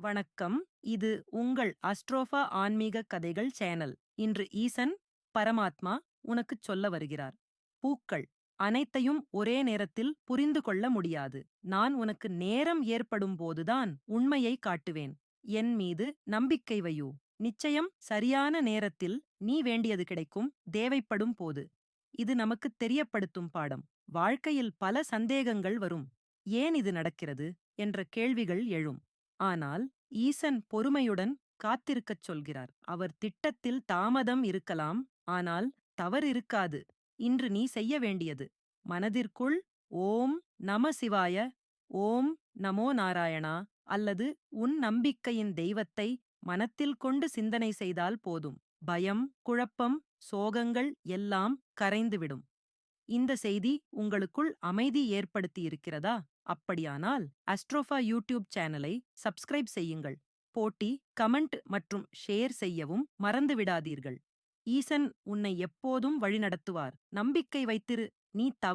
வணக்கம். இது உங்கள் அஸ்ட்ரோஃபா ஆன்மீக கதைகள் சேனல். இன்று ஈசன் பரமாத்மா உனக்குச் சொல்ல வருகிறார். பூக்கள் அனைத்தையும் ஒரே நேரத்தில் புரிந்து கொள்ள முடியாது. நான் உனக்கு நேரம் ஏற்படும் போதுதான் உண்மையை காட்டுவேன். என் மீது நம்பிக்கை வையூ. நிச்சயம் சரியான நேரத்தில் நீ வேண்டியது கிடைக்கும். தேவைப்படும் போது. இது நமக்குத் தெரியப்படுத்தும் பாடம். வாழ்க்கையில் பல சந்தேகங்கள் வரும். ஏன் இது நடக்கிறது? என்ற கேள்விகள் எழும். ஆனால் ஈசன் பொறுமையுடன் காத்திருக்கச் சொல்கிறார். அவர் திட்டத்தில் தாமதம் இருக்கலாம் ஆனால் தவறு இருக்காது. இன்று நீ செய்ய வேண்டியது. மனதிற்குள் ஓம் நம சிவாய ஓம் நமோ நாராயணா அல்லது உன் நம்பிக்கையின் தெய்வத்தை மனத்தில் கொண்டு சிந்தனை செய்தால் போதும். பயம் குழப்பம் சோகங்கள் எல்லாம் கரைந்துவிடும். இந்த செய்தி உங்களுக்குள் அமைதி ஏற்படுத்தி இருக்கிறதா? அப்படியானால் அஸ்ட்ரோஃபா யூடியூப் சேனலை சப்ஸ்கிரைப் செய்யுங்கள். போட்டி கமெண்ட் மற்றும் ஷேர் செய்யவும் மறந்துவிடாதீர்கள். ஈசன் உன்னை எப்போதும் வழிநடத்துவார். நம்பிக்கை வைத்திரு. நீ தவ